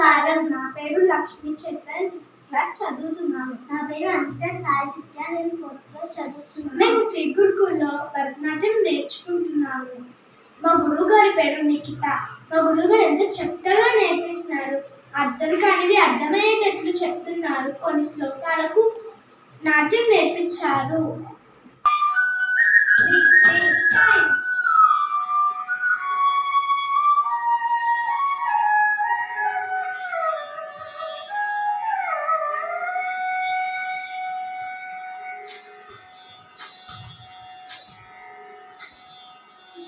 కారం నా పేరు లక్ష్మి చెప్పాను సిక్స్త్ క్లాస్ చదువుతున్నాను. నా పేరు అంకిత సాహిత్య నేను ఫోర్త్ క్లాస్ చదువుతున్నాను. మేము శ్రీ గురుకుల్లో భరతనాట్యం నేర్చుకుంటున్నాము. మా గురువు గారి పేరు నిఖిత. మా గురువు గారు ఎంత చక్కగా నేర్పిస్తున్నారు. అర్థం కానివి అర్థమయ్యేటట్లు చెప్తున్నారు. కొన్ని శ్లోకాలకు నాట్యం నేర్పించారు.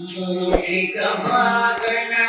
Guru Shikamagana